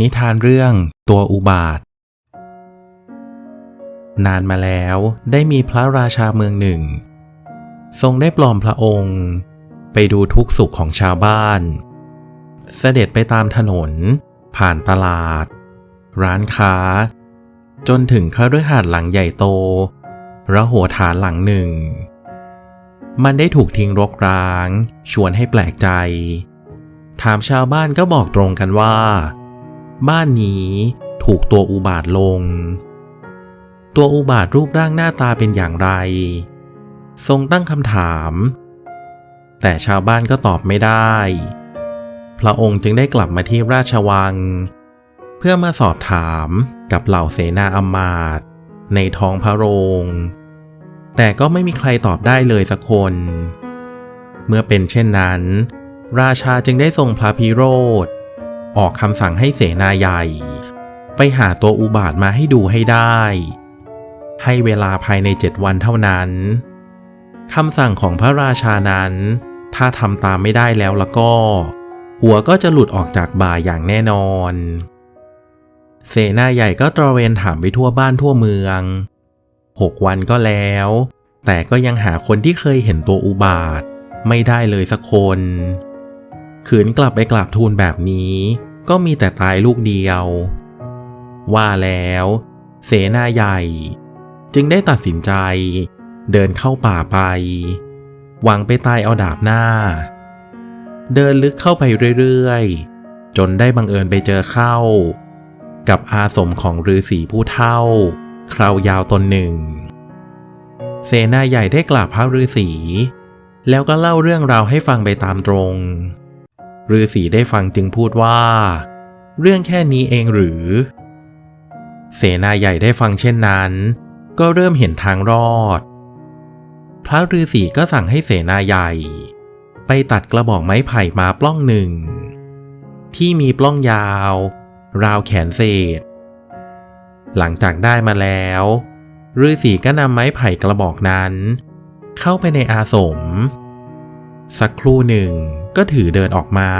นิทานเรื่องตัวอุบาท นานมาแล้วได้มีพระราชาเมืองหนึ่ง ทรงได้ปลอมพระองค์ ไปดูทุกสุขของชาวบ้าน เสด็จไปตามถนน ผ่านตลาด ร้านค้า จนถึงคฤหาสน์หลังใหญ่โตระหัวฐานหลังหนึ่ง มันได้ถูกทิ้งรกร้าง ชวนให้แปลกใจ ถามชาวบ้านก็บอกตรงกันว่า บ้านนี้ถูกตัวอุบาทลง ตัวอุบาทรูปร่างหน้าตาเป็นอย่างไร ทรงตั้งคำถาม แต่ชาวบ้านก็ตอบไม่ได้ พระองค์จึงได้กลับมาที่ราชวัง เพื่อมาสอบถามกับเหล่าเสนาอำมาตย์ในท้องพระโรง แต่ก็ไม่มีใครตอบได้เลยสักคน เมื่อเป็นเช่นนั้น ราชาจึงได้ทรงพระพิโรธ ออกคำสั่งให้เสนาใหญ่ ไปหาตัวอุบาทมาให้ดูให้ได้ ให้เวลาภายในเจ็ดวันเท่านั้นคำสั่งของพระราชานั้น ถ้าทำตามไม่ได้แล้วล้วก็ หัวก็จะหลุดออกจากบ่าอย่างแน่นอน เสนาใหญ่ก็ตระเวนถามไปทั่วบ้านทั่วเมืองหกวันก็แล้ว แต่ก็ยังหาคนที่เคยเห็นตัวอุบาท ไม่ได้เลยสักคน ขืนกลับไปกราบทูลแบบนี้ ก็มีแต่ตายลูกเดียว ว่าแล้ว เสนาใหญ่ จึงได้ตัดสินใจ เดินเข้าป่าไป หวังไปตายเอาดาบหน้า เดินลึกเข้าไปเรื่อยๆ จนได้บังเอิญไปเจอเข้า กับอาสมของฤาษีผู้เท่า คราวยาวตนหนึ่ง เสนาใหญ่ได้กราบพระฤาษีแล้วก็เล่าเรื่องราวให้ฟังไปตามตรง ฤาษีได้ฟังจึงพูดว่า เรื่องแค่นี้เองหรือ เสนาใหญ่ได้ฟังเช่นนั้น ก็เริ่มเห็นทางรอด พระฤาษีก็สั่งให้เสนาใหญ่ ไปตัดกระบอกไม้ไผ่มาปล้องหนึ่ง ที่มีปล้องยาว ราวแขนเศษ หลังจากได้มาแล้วฤาษีก็นำไม้ไผ่กระบอกนั้น เข้าไปในอาสม สักครู่หนึ่ง ก็ถือเดินออกมา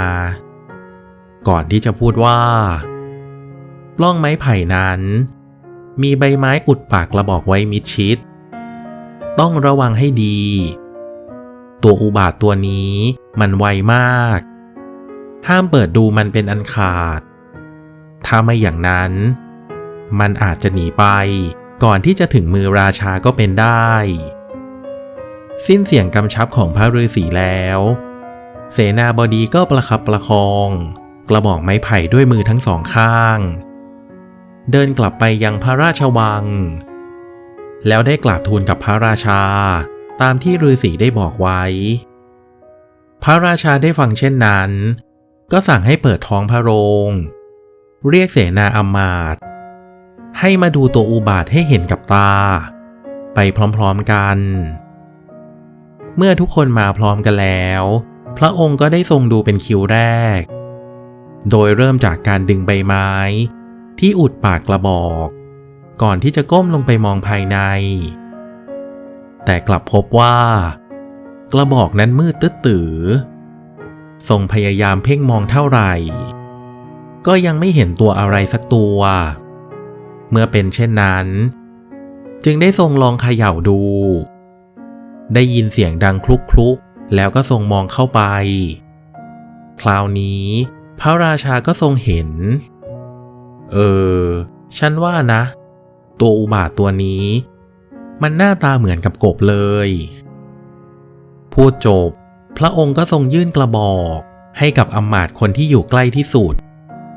ก่อนที่จะพูดว่าปล้องไม้ไผ่นั้น มีใบไม้อุดปากกระบอกไว้มิดชิด ต้องระวังให้ดี ตัวอุบาทตัวนี้มันไวมาก ห้ามเปิดดูมันเป็นอันขาด ถ้าไม่อย่างนั้น มันอาจจะหนีไปก่อนที่จะถึงมือราชาก็เป็นได้ สิ้นเสียงกำชับของพระฤาษีแล้ว เสนาบดีก็ประคับประคอง กระบอกไม้ไผ่ด้วยมือทั้งสองข้าง เดินกลับไปยังพระราชวัง แล้วได้กราบทูลกับพระราชา ตามที่ฤาษีได้บอกไว้ พระราชาได้ฟังเช่นนั้น ก็สั่งให้เปิดท้องพระโรง เรียกเสนาอมาตย์ให้มาดูตัวอุบาทให้เห็นกับตา ไปพร้อมๆกัน เมื่อทุกคนมาพร้อมกันแล้ว พระองค์ก็ได้ทรงดูเป็นคิวแรก โดยเริ่มจากการดึงใบไม้ ที่อุดปากกระบอก ก่อนที่จะก้มลงไปมองภายใน แต่กลับพบว่า กระบอกนั้นมืดตึ๊ดตือทรงพยายามเพ่งมองเท่าไหร่ ก็ยังไม่เห็นตัวอะไรสักตัว เมื่อเป็นเช่นนั้น จึงได้ทรงลองเขย่าดู ได้ยินเสียงดังคลุกคลุก แล้วก็ทรงมองเข้าไป คราวนี้ พระราชาก็ทรงเห็น เออ ฉันว่านะ ตัวอุบาทตัวนี้ มันหน้าตาเหมือนกับกบเลย พูดจบ พระองค์ก็ทรงยื่นกระบอกให้กับอมาตคนที่อยู่ใกล้ที่สุด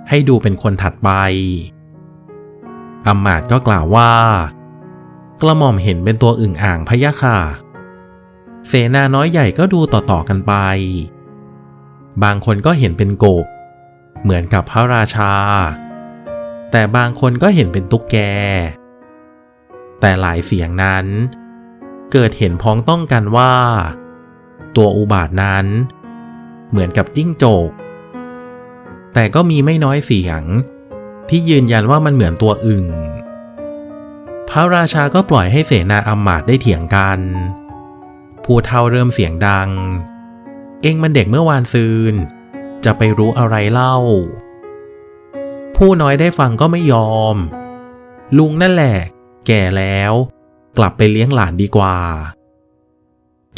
ให้ดูเป็นคนถัดไปอมาตก็กล่าวว่า กระหม่อมเห็นเป็นตัวอึ่งอ่างพะยะค่ะ เสนาน้อยใหญ่ก็ดูต่อๆกันไป บางคนก็เห็นเป็นกบ เหมือนกับพระราชา แต่บางคนก็เห็นเป็นตุ๊กแก แต่หลายเสียงนั้น เกิดเห็นพ้องต้องกันว่า ตัวอุบาทนั้น เหมือนกับจิ้งจก แต่ก็มีไม่น้อยเสียง ที่ยืนยันว่ามันเหมือนตัวอึ่งพระราชาก็ปล่อยให้เสนาอำมาตย์ได้เถียงกัน ผู้เท่าเริ่มเสียงดัง เองมันเด็กเมื่อวานซืน จะไปรู้อะไรเล่า ผู้น้อยได้ฟังก็ไม่ยอม ลุงนั่นแหละ แก่แล้ว กลับไปเลี้ยงหลานดีกว่า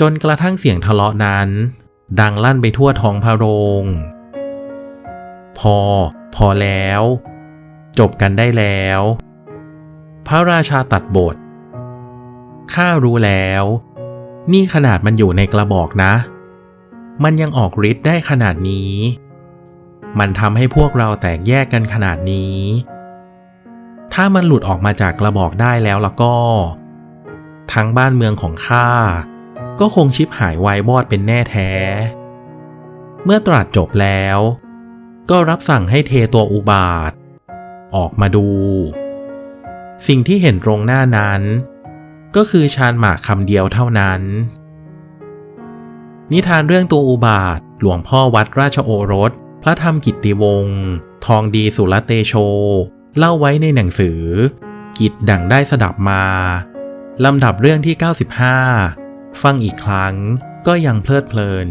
จนกระทั่งเสียงทะเลาะนั้น ดังลั่นไปทั่วท้องพระโรง พอ พอแล้ว จบกันได้แล้ว พระราชาตัดบทข้ารู้แล้ว นี่ขนาดมันอยู่ในกระบอกนะ มันยังออกฤทธิ์ได้ขนาดนี้ มันทำให้พวกเราแตกแยกกันขนาดนี้ ถ้ามันหลุดออกมาจากกระบอกได้แล้วล้วก็ ทั้งบ้านเมืองของข้าก็คงชิบหายวายบอดเป็นแน่แท้ เมื่อตรัสจบแล้ว ก็รับสั่งให้เทตัวอุบาท ออกมาดู สิ่งที่เห็นตรงหน้านั้น ก็คือชานหมากคำเดียวเท่านั้น นิทานเรื่องตัวอุบาท หลวงพ่อวัดราชโอรส พระธรรมกิตติวงศ์ทองดีสุรเตโช เล่าไว้ในหนังสือ กิจดั่งได้สดับมา ลำดับเรื่องที่ 95 ฟังอีกครั้งก็ยังเพลิดเพลิน